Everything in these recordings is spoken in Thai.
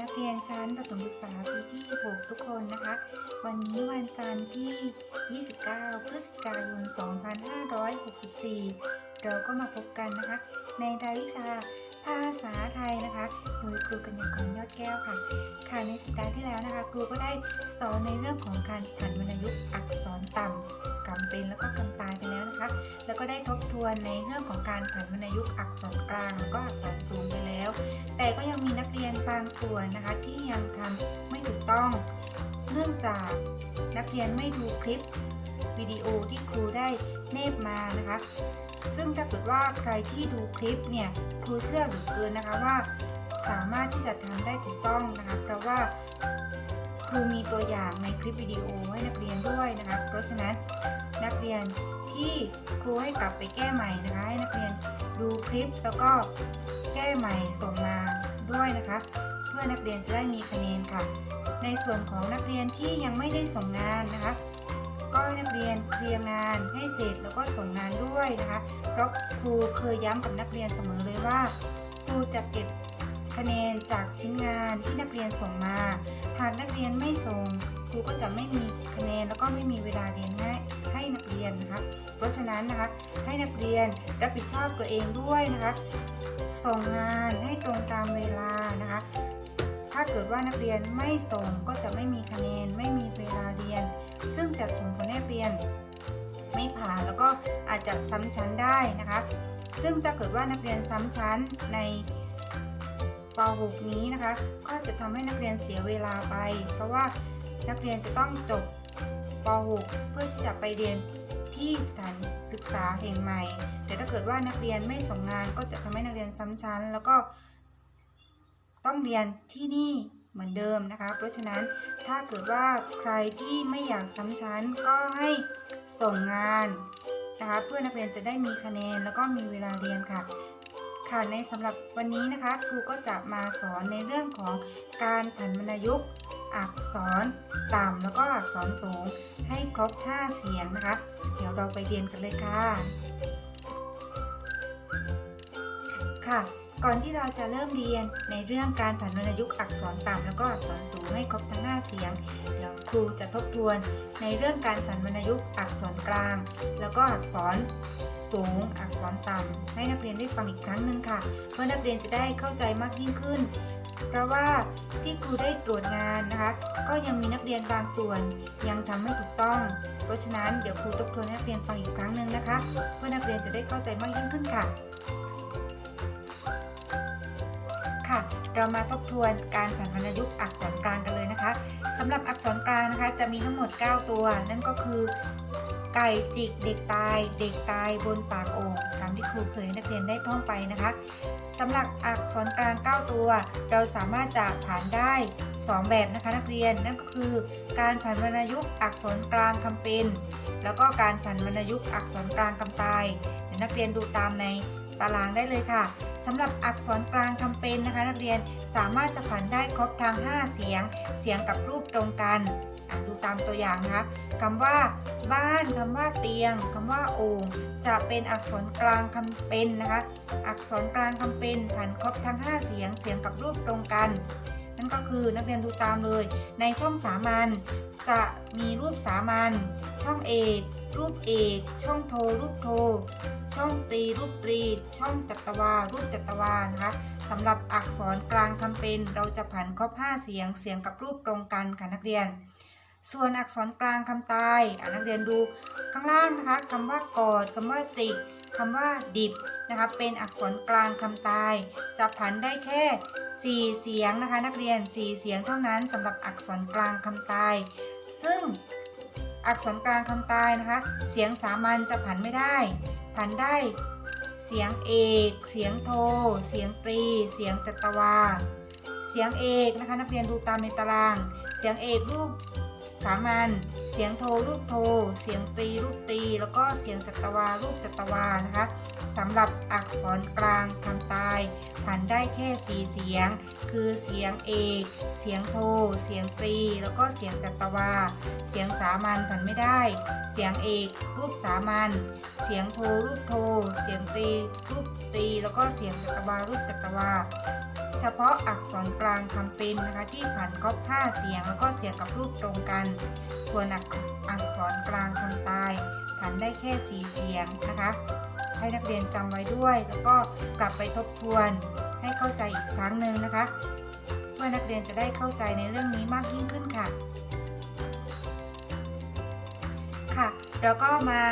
นักเรียนชั้นประถมศึกษาปีที่ 6 ทุกคนนะคะ วันนี้วันจันทร์ที่ 29 พฤศจิกายน 2564 เราก็มาพบกันนะคะ ในรายวิชา ภาษาไทยนะคะโดยครูกัญญากรยอดแก้วค่ะ ค่ะในสัปดาห์ที่แล้วนะคะ ครูก็ได้สอนในเรื่องของการผันวรรณยุกต์อักษรต่ำกำเป็นแล้วก็กำตายไปแล้วนะคะ แล้วก็ได้ทบทวนในเรื่องของการผันวรรณยุกต์อักษรกลางแล้วก็อักษรสูงไปแล้ว แต่ก็ยังมีนักเรียนบางส่วนนะคะ ที่ยังทำไม่ถูกต้องเนื่องจากนักเรียนไม่ดูคลิปวิดีโอที่ครูได้เนบมานะคะ ซึ่งถ้าเกิดว่าใครที่ดูคลิปเนี่ยครูเชื่อเหลือเกินนะคะว่า สามารถที่จะทำได้ถูกต้องนะคะ เพราะว่าครูมีตัวอย่างในคลิปวิดีโอให้นักเรียนด้วยนะคะ เพราะฉะนั้นนักเรียนที่ครูให้กลับไปแก้ใหม่นะคะให้นักเรียนดูคลิปแล้วก็แก้ใหม่ส่งมาด้วยนะคะ เพื่อนักเรียนจะได้มีคะแนนค่ะ ในส่วนของนักเรียนที่ยังไม่ได้ส่งงานนะคะ ก็ให้นักเรียนเคลียร์งานให้เสร็จแล้วก็ส่งงานด้วยนะคะ เพราะครูเคยย้ำกับนักเรียนเสมอเลยว่า ครูจะเก็บคะแนนจากชิ้นงานที่นักเรียนส่งมา หากนักเรียนไม่ส่งครูก็จะไม่มีคะแนนแล้วก็ไม่มีเวลาเรียนให้ให้นักเรียนนะคะ เพราะฉะนั้นนะคะให้นักเรียนรับผิดชอบตัวเองด้วยนะคะ ส่งงานให้ตรงตามเวลานะคะ ถ้าเกิดว่านักเรียนไม่ส่งก็จะไม่มีคะแนนไม่มีเวลาเรียน ซึ่งจะส่งผลให้นักเรียน ไม่ผ่านแล้วก็อาจจะซ้ำชั้นได้นะคะ ซึ่งถ้าเกิดว่านักเรียนซ้ำชั้นในป .6 นี้นะคะ ก็จะทำให้นักเรียนเสียเวลาไป เพราะว่านักเรียนจะต้องจบป .6 เพื่อที่จะไปเรียนที่สถานศึกษาแห่งใหม่ แต่ถ้าเกิดว่านักเรียนไม่ส่งงานก็จะทำให้นักเรียนซ้ำชั้น แล้วก็ต้องเรียนที่นี่ เหมือนเดิมนะคะ เพราะฉะนั้นถ้าเกิดว่าใครที่ไม่อยากซ้ำชั้นก็ให้ส่งงานนะคะเพื่อนักเรียนจะได้มีคะแนนแล้วก็มีเวลาเรียนค่ะค่ะในสำหรับวันนี้นะคะครูก็จะมาสอนในเรื่องของการผันวรรณยุกต์อักษรต่ำแล้วก็อักษรสูงให้ครบ 5 เสียงนะคะ เดี๋ยวเราไปเรียนกันเลยค่ะ ค่ะ ก่อนที่เราจะเริ่มเรียนในเรื่องการผันวรรณยุกต์อักษรต่ำแล้วก็อักษรสูงให้ครบทั้ง 5 เสียง เดี๋ยวครูจะทบทวน ในเรื่องการผันวรรณยุกต์อักษรกลาง แล้วก็อักษรสูง อักษรต่ำให้นักเรียนได้ฟังอีกครั้งหนึ่งค่ะเพื่อนักเรียนจะได้เข้าใจมากยิ่งขึ้น เพราะว่าที่ครูได้ตรวจงานนะคะ ก็ยังมีนักเรียนบางส่วน ยังทำไม่ถูกต้อง เพราะฉะนั้นเดี๋ยวครูทบทวนนักเรียนฟังอีกครั้งหนึ่งนะคะเพื่อนักเรียนจะได้เข้าใจมากยิ่งขึ้นค่ะ ค่ะ เรามาทบทวนการผันวรรณยุกต์อักษรกลางกันเลยนะคะสำหรับอักษรกลางนะคะจะมีทั้งหมด 9 ตัว นั่นก็คือ ไก่จิก เด็กตาย เด็กตายบนปากโอ่งตามที่ครูเคยนักเรียนได้ท่องไปนะคะสำหรับอักษรกลาง 9 ตัว เราสามารถจะผ่านได้ 2 แบบนะคะนักเรียนนั่นก็คือ การผันวรรณยุกต์อักษรกลางคำเป็น แล้วก็การผันวรรณยุกต์อักษรกลางคำตายเดี๋ยวนักเรียนดูตามในตารางได้เลยค่ะ สำหรับอักษรกลางคำเป็นนะคะนักเรียนสามารถจะผันได้ครบทั้ง 5 เสียง เสียงกับรูปตรงกันดูตามตัวอย่างนะคะคำว่า บ้านคำว่าเตียงคำว่าโอ่งจะเป็นอักษรกลางคำเป็นนะคะ อักษรกลางคำเป็นผันครบทั้ง 5 เสียง เสียงกับรูปตรงกัน นั่นก็คือนักเรียนดูตามเลย ในช่องสามัญจะมีรูปสามัญช่องเอกรูปเอก ช่องโทรูปโท ช่องตรีรูปตรี ช่องจัตวา รูปจัตวานะคะสำหรับอักษรกลางคำเป็นเราจะผันครบ 5 เสียงเสียงกับรูปตรงกันค่ะนักเรียน ส่วนอักษรกลางคำตายนักเรียนดูข้างล่างนะคะคำว่ากอดคำว่าจิกคำว่าดิบนะคะเป็นอักษรกลางคำตาย จะผันได้แค่ 4 เสียงนะคะ นักเรียน 4 เสียงเท่านั้นสำหรับอักษรกลางคำตาย ซึ่งอักษรกลางคำตายนะคะ เสียงสามัญจะผันไม่ได้ ผันได้ เสียงเอก เสียงโท เสียงตรี เสียงจัตวา เสียงเอกนะคะนักเรียนดูตามในตาราง เสียงเอกรูป สามัญเสียงโทรูปโท เสียงตรีรูปตรี แล้วก็เสียงจัตวารูปจัตวานะคะสำหรับอักษรกลางคำตายผันได้แค่4เสียง คือเสียงเอกเสียงโท เสียงตรี แล้วก็เสียงจัตวา เสียงสามัญผันไม่ได้ เสียงเอกรูปสามัญเสียงโทรูปโท เสียงตรีรูปตรี แล้วก็เสียงจัตวารูปจัตวา เฉพาะอักษรกลางคำเป็นนะคะ ที่ผันก๊อปผ้าเสียงแล้วก็เสียงกับรูปตรงกัน ส่วนอักษรกลางคำตายผันได้แค่สีเสียงนะคะ ให้นักเรียนจำไว้ด้วย แล้วก็กลับไปทบทวนให้เข้าใจอีกครั้งหนึ่งนะคะ เพื่อนักเรียนจะได้เข้าใจในเรื่องนี้มากยิ่งขึ้นค่ะ เราก็มา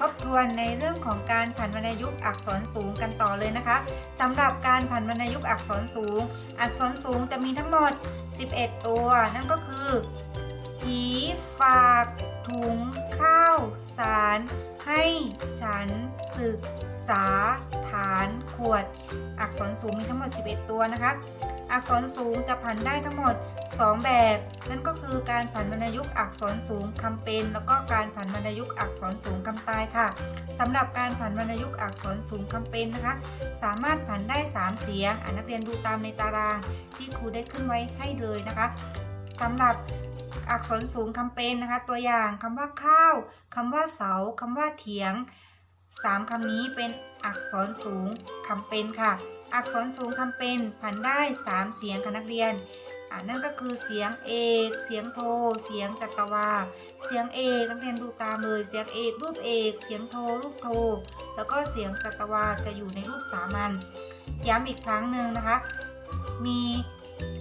ทบทวนในเรื่องของการผันวรรณยุกต์อักษรสูงกันต่อเลยนะคะสำหรับการผันวรรณยุกต์อักษรสูง อักษรสูงจะมีทั้งหมด 11 ตัว นั่นก็คือผีฝากถุงข้าวสาร ให้ฉันศึกษาฐานขวด อักษรสูงมีทั้งหมด 11 ตัวนะคะ อักษรสูงจะผันได้ทั้งหมด 2 แบบ นั่นก็คือการผันวรรณยุกต์อักษรสูงคำเป็น แล้วก็การผันวรรณยุกต์อักษรสูงคำตายค่ะสำหรับการผันวรรณยุกต์อักษรสูงคำเป็นนะคะ สามารถผันได้ 3 เสียงนักเรียนดูตามในตารางที่ครูได้ขึ้นไว้ให้เลยนะคะสำหรับอักษรสูงคำเป็นนะคะ ตัวอย่างคำว่าข้าวคำว่าเสาคำว่าเถียงสามคำนี้เป็นอักษรสูงคำเป็นค่ะ อักษรสูงคำเป็นผันได้ 3 เสียงค่ะนักเรียน นั่นก็คือเสียงเอก เสียงโท เสียงจัตวา เสียงเอกนักเรียนดูตามเลยเสียงเอกรูปเอก เสียงโทรูปโท แล้วก็เสียงจัตวาจะอยู่ในรูปสามัญย้ำอีกครั้งหนึ่งนะคะ มี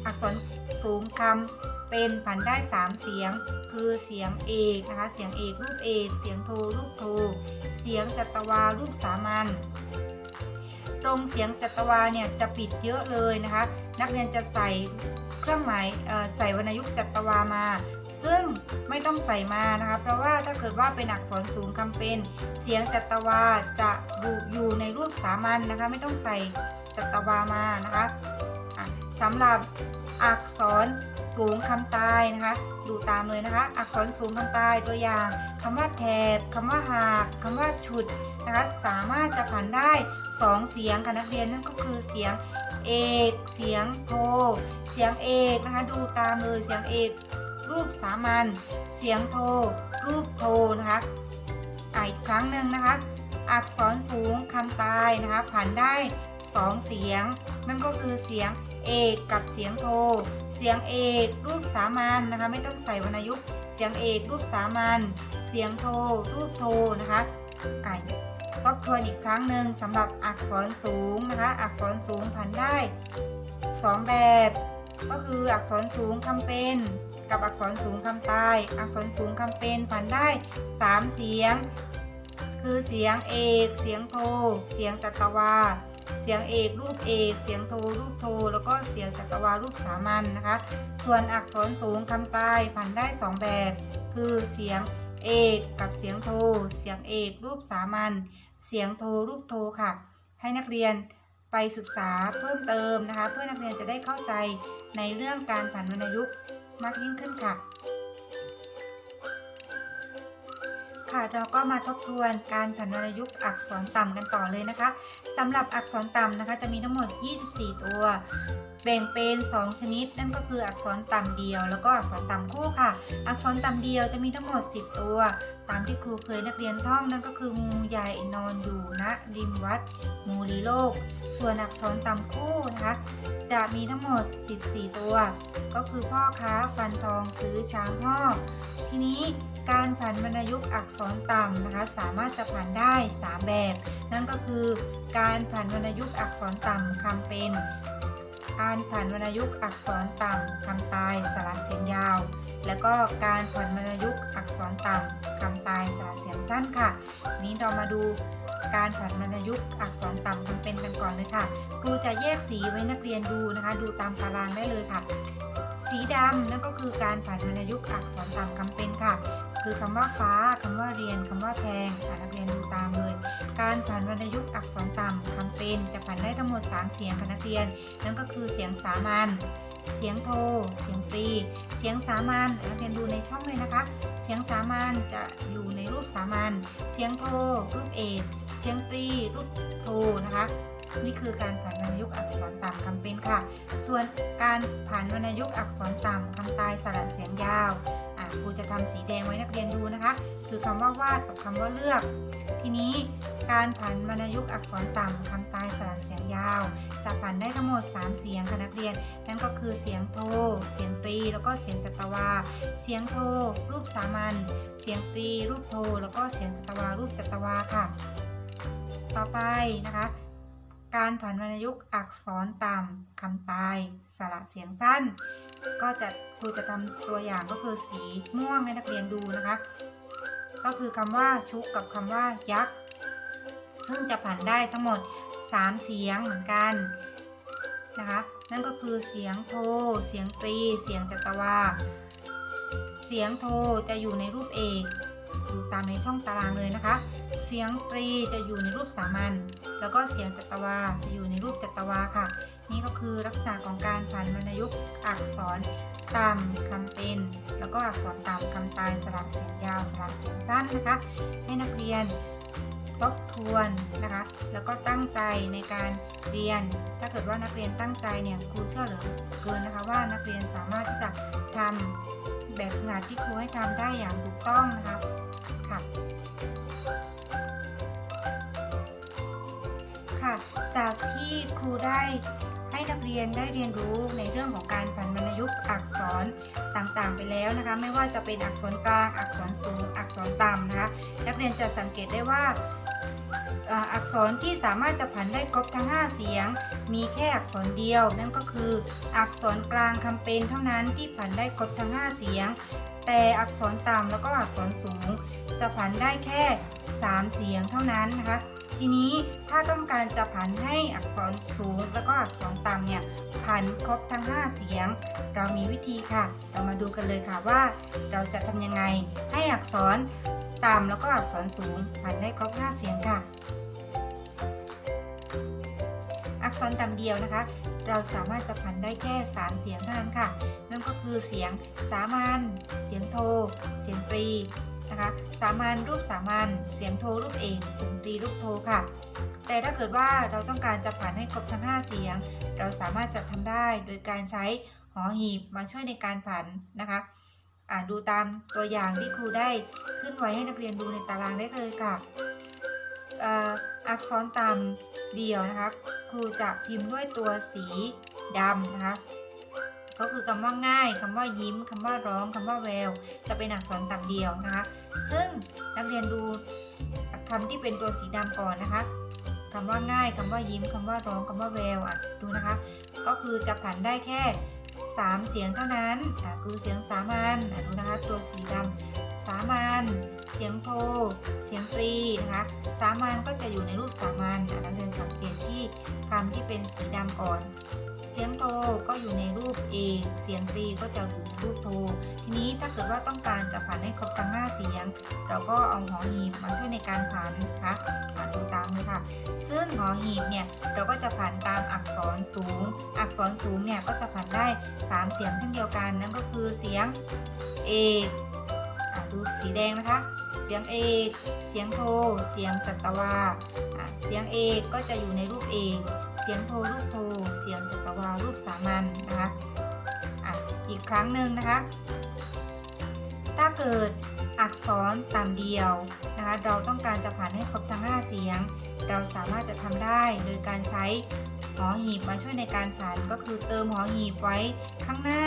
อักษรสูงคำเป็นผันได้ 3 เสียง คือเสียงเอกนะคะ เสียงเอกรูปเอก เสียงโทรูปโท เสียงจัตวารูปสามัญตรงเสียงจัตวาเนี่ยจะปิดเยอะเลยนะคะ นักเรียนจะใส่ เครื่องหมายใส่วรรณยุกต์จัตวามา ซึ่งไม่ต้องใส่มานะคะเพราะว่าถ้าเกิดว่าเป็นอักษรสูงคำเป็น เสียงจัตวาจะอยู่อยู่ในรูปสามัญนนะคะ ไม่ต้องใส่จัตวามานะคะะสำหรับอักษรสูงคำตายนะคะ ดูตามเลยนะคะ อักษรสูงคำตายตัวอย่างคำว่าแถบคำว่าหากคำว่าฉุดนะคะ สามารถจะผันได้สองเสียงค่ะนักเรียนนั่นก็คือเสียง เอกเสียงโท เสียงเอกนะคะดูตามเลยเสียงเอก รูปสามัญเสียงโท รูปโทนะคะอะอีกครั้งหนึ่งนะคะ อักษรสูงคำตายนะคะผันได้2เสียง นั่นก็คือเสียงเอกกับเสียงโท เสียงเอกรูปสามัญนะคะ ไม่ต้องใส่วรรณยุกต์เสียงเอกรูปสามัญเสียงโท รูปโทนะคะอะ ทบทวนอีกครั้งหนึ่งสำหรับอักษรสูงนะคะ อักษรสูงผันได้ 2 แบบ ก็คืออักษรสูงคำเป็น กับอักษรสูงคำตาย อักษรสูงคำเป็นผันได้ 3 เสียง คือเสียงเอก เสียงโท เสียงจัตวา เสียงเอกรูปเอก เสียงโทรูปโท แล้วก็เสียงจัตวารูปสามัญนนะคะ ส่วนอักษรสูงคำตายผันได้ 2 แบบ คือเสียงเอกกับเสียงโท เสียงเอกรูปสามัญ เสียงโทรูปโทรค่ะ ให้นักเรียนไปศึกษาเพิ่มเติมนะคะ เพื่อนักเรียนจะได้เข้าใจในเรื่องการผันวรรณยุกต์มากยิ่งขึ้นค่ะ ค่ะเราก็มาทบทวนการผันวรรณยุกต์อักษรต่ำกันต่อเลยนะคะสำหรับอักษรต่ำนะคะจะมีทั้งหมด 24 ตัว แบ่งเป็น 2 ชนิด นั่นก็คืออักษรต่ำเดียว แล้วก็อักษรต่ำคู่ค่ะ อักษรต่ำเดียวจะมีทั้งหมด 10 ตัว ตามที่ครูเคยนักเรียนท่องนั่นก็คืองูใหญ่นอนอยู่ณริมวัดมูลีโลก ส่วนอักษรต่ำคู่นะคะจะมีทั้งหมด 14 ตัว ก็คือพ่อค้าฟันทองซื้อช้างห่อทีนี้การผันวรรณยุกต์อักษรต่ำนะคะ สามารถจะผันได้ 3 แบบ นั่นก็คือ การผันวรรณยุกต์อักษรต่ำคำเป็น การผันวรรณยุกต์อักษรต่ำคำตายสระเสียงยาว แล้วก็การผันวรรณยุกต์อักษรต่ำคำตายสระเสียงสั้นค่ะ นี้เรามาดูการผันวรรณยุกต์อักษรต่ำคำเป็นกันก่อนเลยค่ะ ครูจะแยกสีไว้นักเรียนดูนะคะ ดูตามตารางได้เลยค่ะ สีดำนั่นก็คือการผันวรรณยุกต์อักษรต่ำคำเป็นค่ะ คือคำว่าฟ้าคำว่าเรียนคำว่าแพงอะนักเรียนดูตามเลย การผันวรรณยุกต์อักษรต่ำคำเป็นจะผันได้ทั้งหมด 3 เสียงค่ะนักเรียน นั่นก็คือเสียงสามัญเสียงโท เสียงตรีเสียงสามัญนักเรียนดูในช่องเลยนะคะ เสียงสามัญจะอยู่ในรูปสามัญ เสียงโท รูปเอกเสียงตรี รูปโทนะคะ นี่คือการผันวรรณยุกต์อักษรต่ำคำเป็นค่ะ ส่วนการผันวรรณยุกต์อักษรต่ำคำตายสระเสียงยาว ครูจะทำสีแดงไว้นักเรียนดูนะคะ คือคำว่าวาดกับคำว่าเลือก ทีนี้การผันวรรณยุกต์อักษรต่ำคำตายสระเสียงยาว จะผันได้ทั้งหมด 3 เสียงค่ะนักเรียน นั่นก็คือเสียงโท เสียงตรี แล้วก็เสียงตะตวา เสียงโท รูปสามัญ เสียงตรี รูปโท แล้วก็เสียงตะตวา รูปตะตะวาค่ะ ต่อไปนะคะ การผันวรรณยุกต์อักษรต่ำคำตายสระเสียงสั้น ก็จะครูจะทำตัวอย่างก็คือสีม่วงให้นักเรียนดูนะคะ ก็คือคำว่าชุกกับคำว่ายักษ์ซึ่งจะผันได้ทั้งหมด 3 เสียงเหมือนกันนะคะนั่นก็คือเสียงโท เสียงตรี เสียงจัตวา เสียงโทจะอยู่ในรูปเอกอยู่ตามในช่องตารางเลยนะคะ เสียงตรีจะอยู่ในรูปสามัญแล้วก็เสียงจัตวาจะอยู่ในรูปจัตวาค่ะ นี่ก็คือลักษณะของการผันวรรณยุกต์อักษรต่ำคำเป็น แล้วก็อักษรต่ำคำตายสระเสียงยาวสระเสียงสั้นนะคะ ให้นักเรียนทบทวนนะคะ แล้วก็ตั้งใจในการเรียน ถ้าเกิดว่านักเรียนตั้งใจเนี่ยครูเชื่อเหลือเกินนะคะว่านักเรียนสามารถที่จะทำแบบงานที่ครูให้ทำได้อย่างถูกต้องนะคะค่ะค่ะ จากที่ครูได้ เรียนได้เรียนรู้ในเรื่องของการผันวรรณยุกต์อักษรต่างๆ ไปแล้วนะคะ ไม่ว่าจะเป็นอักษรกลาง อักษรสูง อักษรต่ำนะคะนักเรียนจะสังเกตได้ว่าอักษรที่สามารถจะผันได้ครบทั้ง 5 เสียง มีแค่อักษรเดียว นั่นก็คืออักษรกลางคำเป็นเท่านั้นที่ผันได้ครบทั้ง 5 เสียง แต่อักษรต่ำแล้วก็อักษรสูง จะผันได้แค่ 3 เสียงเท่านั้นนะคะ ทีนี้ถ้าต้องการจะผันให้อักษรสูงแล้วก็อักษรต่ำเนี่ยผันครบทั้ง 5 เสียง เรามีวิธีค่ะ เรามาดูกันเลยค่ะว่า เราจะทำยังไงให้อักษรต่ำแล้วก็อักษรสูงผันได้ครบ 5 เสียงค่ะ อักษรต่ำเดียวนะคะ เราสามารถจะผันได้แค่ 3 เสียงเท่านั้นค่ะ นั่นก็คือเสียงสามัญเสียงโท เสียงตรี นะคะ สามัญรูปสามัญเสียงโทรรูปเอกเสียงตรีรูปโทค่ะ แต่ถ้าเกิดว่าเราต้องการจะผันให้ครบทั้ง 5 เสียง เราสามารถจะทำได้โดยการใช้หอหีบมาช่วยในการผันนะคะอ่าดูตามตัวอย่างที่ครูได้ขึ้นไว้ให้นักเรียนดูในตารางได้เลยค่ะอักษรต่ำเดียวนะคะ ครูจะพิมพ์ด้วยตัวสีดำนะคะ ก็คือคำว่าง่ายคำว่ายิ้มคำว่าร้องคำว่าแวว จะเป็นอักษรต่ำเดียวนะคะ ซึ่งนักเรียนดูคำที่เป็นตัวสีดำก่อนนะคะคำว่าง่ายคำว่ายิ้มคำว่าร้องคำว่าแววอะดูนะคะ ก็คือจะผันได้แค่ 3 เสียงเท่านั้นอะคือเสียงสามัญอะดูนะคะตัวสีดำสามัญเสียงโทเสียงตรีนะคะ สามัญก็จะอยู่ในรูปสามัญนักเรียนสังเกตที่คำที่เป็นสีดำก่อน เสียงโทก็อยู่ในรูป A เสียงตรีก็จะอยู่รูปโท ทีนี้ถ้าเกิดว่าต้องการจะผันให้ครบทั้ง 5 เสียง เราก็เอาหอหีบมาช่วยในการผันนะคะอะดูตามเลยค่ะ ซึ่งหอหีบเนี่ยเราก็จะผันตามอักษรสูง อักษรสูงเนี่ยก็จะผันได้ 3 เสียงเช่นเดียวกัน นั่นก็คือเสียงเอกอะดูสีแดงนะคะ เสียงเอกเสียงโท เสียงจัตวาเสียงเอกก็จะอยู่ในรูปเอก เสียงโทรูปโทร เสียงจัตวารูปสามัญนะคะอะอีกครั้งหนึ่งนะคะ ถ้าเกิดอักษรต่ำเดียวนะคะเราต้องการจะผันให้ครบทั้ง 5 เสียง เราสามารถจะทำได้โดยการใช้หอหีบมาช่วยในการผันก็คือเติมหอหีบไว้ข้างหน้า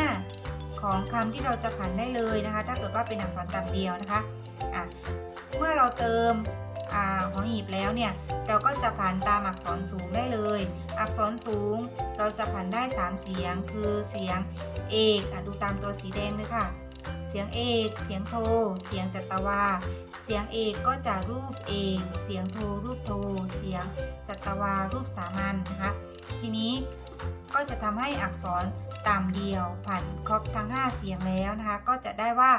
ของคำที่เราจะผันได้เลยนะคะ ถ้าเกิดว่าเป็นอักษรต่ำเดียวนะคะอะเมื่อเราเติมอาหอหีบแล้วเนี่ยเราก็จะผันตามอักษรสูงได้เลย อักษรสูง เราจะผันได้ 3 เสียง คือเสียงเอกอดูตามตัวสีแดงเลยค่ะ เสียงเอก เสียงโท เสียงจัตวา เสียงเอกก็จะรูปเอก เสียงโทรูปโท เสียงจัตวารูปสามัญนะคะ ทีนี้ก็จะทำให้อักษรต่ำเดียวผันครบทั้ง 5 เสียงแล้วนะคะ ก็จะได้ว่า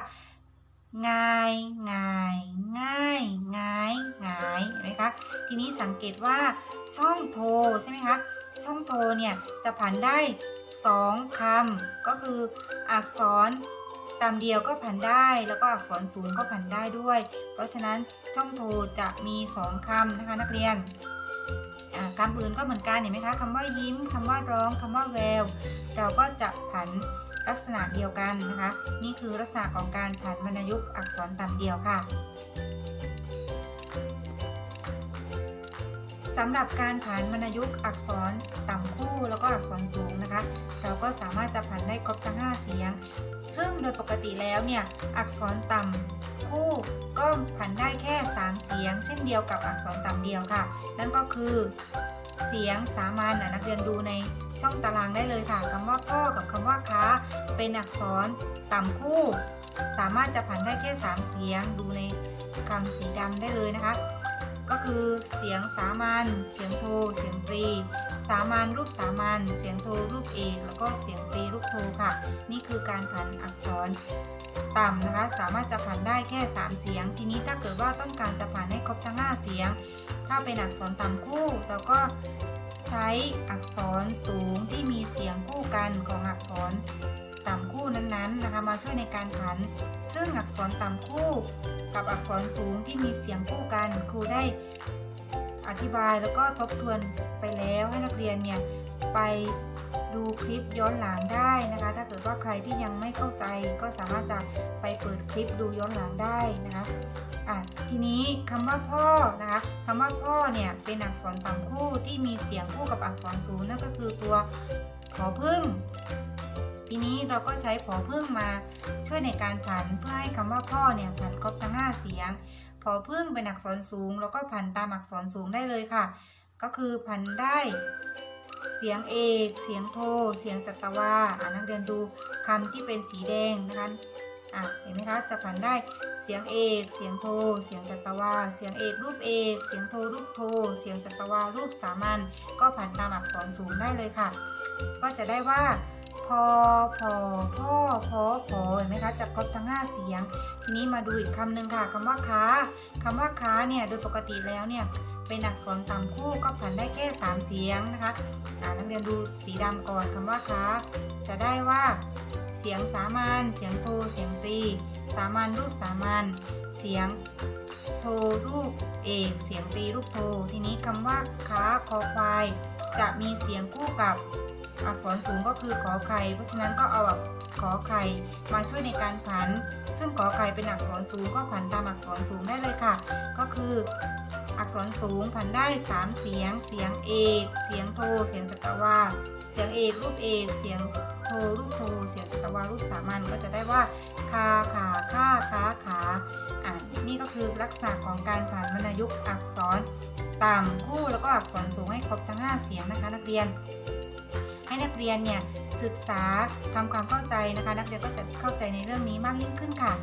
ง่ายง่ายง่ายง่ายง่ายเห็นไหมคะทีนี้สังเกตว่าช่องโทใช่ไหมคะช่องโทเนี่ยจะผันได้2คำก็คืออักษรต่ำเดียวก็ผันได้ แล้วก็อักษรสูงก็ผันได้ด้วย เพราะฉะนั้นช่องโทจะมี2คำนะคะนักเรียนคำอื่นก็เหมือนกันเห็นไหมคะคำว่ายิ้มคำว่าร้องคำว่าแวว เราก็จะผัน ลักษณะเดียวกันนะคะ นี่คือลักษณะของการผันวรรณยุกต์อักษรต่ำเดียวค่ะสำหรับการผันวรรณยุกต์อักษรต่ำคู่แล้วก็อักษรสูงนะคะ เราก็สามารถจะผันได้ครบทั้ง 5 เสียง ซึ่งโดยปกติแล้วเนี่ยอักษรต่ำคู่ก็ผันได้แค่ 3 เสียงเช่นเดียวกับอักษรต่ำเดียวค่ะ นั่นก็คือเสียงสามัญอะนักเรียนดูใน ช่องตารางได้เลยค่ะคำว่าพ่อกับคำว่าค้า เป็นอักษรต่ำคู่ สามารถจะผันได้แค่ 3 เสียงดูในคำสีดำได้เลยนะคะ ก็คือเสียงสามัญเสียงโท เสียงตรี สามัญรูปสามัญเสียงโทรูปเอกแล้วก็เสียงตรีรูปโทค่ะ นี่คือการผันอักษรต่ำนะคะ สามารถจะผันได้แค่ 3 เสียง ทีนี้ถ้าเกิดว่าต้องการจะผันให้ครบทั้ง 5 เสียง ถ้าเป็นอักษรต่ำคู่เราก็ ใช้อักษรสูงที่มีเสียงคู่กันของอักษรต่ำคู่นั้นๆนะคะมาช่วยในการผัน ซึ่งอักษรต่ำคู่กับอักษรสูงที่มีเสียงคู่กันครูได้อธิบายแล้วก็ทบทวนไปแล้วให้นักเรียนเนี่ยไป ดูคลิปย้อนหลังได้นะคะ ถ้าเกิดว่าใครที่ยังไม่เข้าใจก็สามารถจะไปเปิดคลิปดูย้อนหลังได้นะคะอะทีนี้คำว่าพ่อนะคะคำว่าพ่อเนี่ยเป็นอักษรต่ำคู่ที่มีเสียงคู่กับอักษรสูงนั่นก็คือตัวขอพึ่ง ทีนี้เราก็ใช้ผอพึ่งมาช่วยในการผันเพื่อให้คำว่าพ่อเนี่ยผันครบทั้ง5เสียงผอพึ่งเป็นอักษรสูง แล้วก็ผันตามอักษรสูงได้เลยค่ะ ก็คือผันได้ เสียงเอก เสียงโท เสียงตัตวาอ่านักเรียนดูคำที่เป็นสีแดงนะคะอะเห็นไหมคะจะผันได้เสียงเอก เสียงโท เสียงตัตวาเสียงเอกรูปเอก เสียงโทรูปโท เสียงตัตวารูปสามัญก็ผันตามอักษรสูงได้เลยค่ะ ก็จะได้ว่าพอพอพ่อพอพอเห็นไหมคะจับครบทั้ง 5 เสียง ทีนี้มาดูอีกคำหนึ่งค่ะคำว่าค้าคำว่าค้าเนี่ยโดยปกติแล้วเนี่ย เป็นอักษรต่ำคู่ก็ผันได้แค่3เสียงนะคะนักเรียนดูสีดำก่อนคำว่าคาจะได้ว่า เสียงสามัญเสียงโทเสียงตรีสามัญรูปสามัญเสียงโทรูปเอกเสียงตรีรูปโท ทีนี้คำว่าค้าคอควายจะมีเสียงคู่กับอักษรสูงก็คือขอไข่เพราะฉะนั้นก็เอาขอไข่มาช่วยในการผัน ซึ่งขอไข่เป็นอักษรสูงก็ผันตามอักษรสูงได้เลยค่ะ ก็คือ อักษรสูงผันได้ 3 เสียง เสียงเอก เสียงโท เสียงตะตะวาเสียงเอกรูปเอกเสียงโทรูปโท เสียงตะตะวารูปสามัญก็จะได้ว่าคาขาค่าค้าขาอะนี่ก็คือลักษณะของการผันวรรณยุกต์อักษรต่ำคู่แล้วก็อักษรสูงให้ครบทั้ง 5 เสียงนะคะนักเรียน ให้นักเรียนเนี่ยศึกษาทำความเข้าใจนะคะ นักเรียนก็จะเข้าใจในเรื่องนี้มากยิ่งขึ้นค่ะ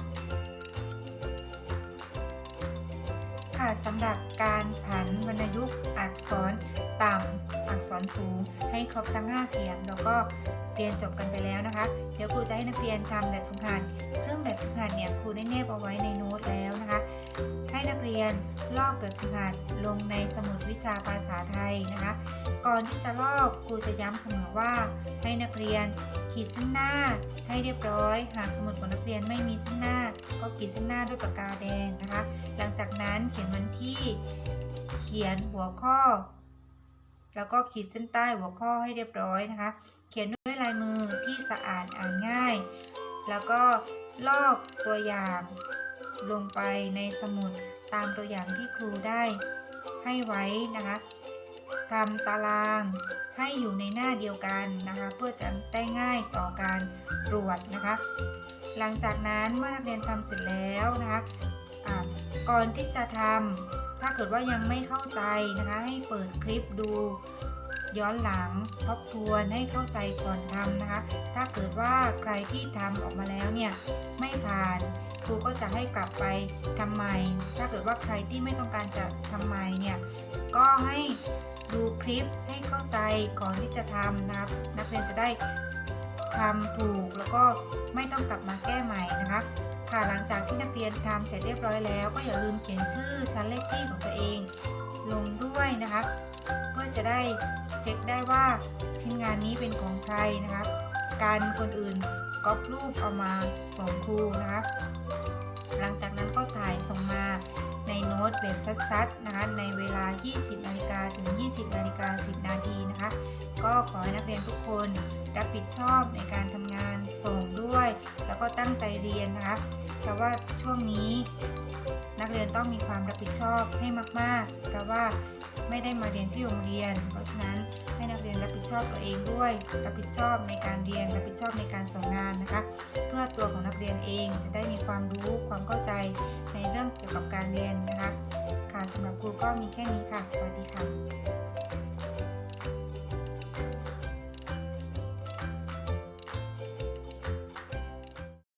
ค่ะสำหรับการผันวรรณยุกต์อักษรต่ำอักษรสูง ให้ครบทั้ง 5 เสียง แล้วก็เรียนจบกันไปแล้วนะคะ เดี๋ยวครูจะให้นักเรียนทำแบบฝึกหัดซึ่งแบบฝึกหัดเนี่ยครูได้แนบเอาไว้ในโน้ตแล้วนะคะ ให้นักเรียนลอกแบบฝึกหัดลงในสมุดวิชาภาษาไทยนะคะ ก่อนที่จะลอกครูจะย้ำเสมอว่าให้นักเรียน ขีดเส้นหน้าให้เรียบร้อย หากสมุดของนักเรียนไม่มีเส้นหน้า ก็ขีดเส้นหน้าด้วยปากกาแดงนะคะ หลังจากนั้นเขียนวันที่ เขียนหัวข้อ แล้วก็ขีดเส้นใต้หัวข้อให้เรียบร้อยนะคะ เขียนด้วยลายมือที่สะอาดอ่านง่าย แล้วก็ลอกตัวอย่างลงไปในสมุดตามตัวอย่างที่ครูได้ให้ไว้นะคะทำตาราง ให้อยู่ในหน้าเดียวกันนะคะ เพื่อจะได้ง่ายต่อการตรวจนะคะ หลังจากนั้นเมื่อนักเรียนทำเสร็จแล้วนะคะะก่อนที่จะทำถ้าเกิดว่ายังไม่เข้าใจนะคะ ให้เปิดคลิปดูย้อนหลังทบทวนให้เข้าใจก่อนทำนะคะ ถ้าเกิดว่าใครที่ทำออกมาแล้วเนี่ยไม่ผ่านครูก็จะให้กลับไปทำใหม่ ถ้าเกิดว่าใครที่ไม่ต้องการจะทำใหม่เนี่ยก็ให้ ดูคลิปให้เข้าใจก่อนที่จะทำนะครับ นักเรียนจะได้ทำถูกแล้วก็ไม่ต้องกลับมาแก้ใหม่นะคะค่ะหลังจากที่นักเรียนทำเสร็จเรียบร้อยแล้ว ก็อย่าลืมเขียนชื่อชั้นเลขที่ของตัวเอง ลงด้วยนะคะเพื่อจะได้เช็คได้ว่าชิ้นงานนี้เป็นของใครนะคะการคนอื่นก๊อปรูปเอามาส่งครูนะคะหลังจากนั้นก็ถ่ายส่งมาในโน้ตแบบชัดๆนะคะในเวลา 20นาฬิกาถึง 20นาฬิกา10 นาทีนะคะ ก็ขอให้นักเรียนทุกคนรับผิดชอบในการทำงานส่งด้วย แล้วก็ตั้งใจเรียนนะคะ เพราะว่าช่วงนี้ นักเรียนต้องมีความรับผิดชอบให้มากๆ เพราะว่าไม่ได้มาเรียนที่โรงเรียน เพราะฉะนั้นให้นักเรียนรับผิดชอบตัวเองด้วย รับผิดชอบในการเรียน รับผิดชอบในการส่งงานนะคะ เพื่อตัวของนักเรียนเองจะได้มีความรู้ความเข้าใจในเรื่องเกี่ยวกับการเรียนนะคะ ค่ะสำหรับครูก็มีแค่นี้ค่ะ สวัสดีค่ะ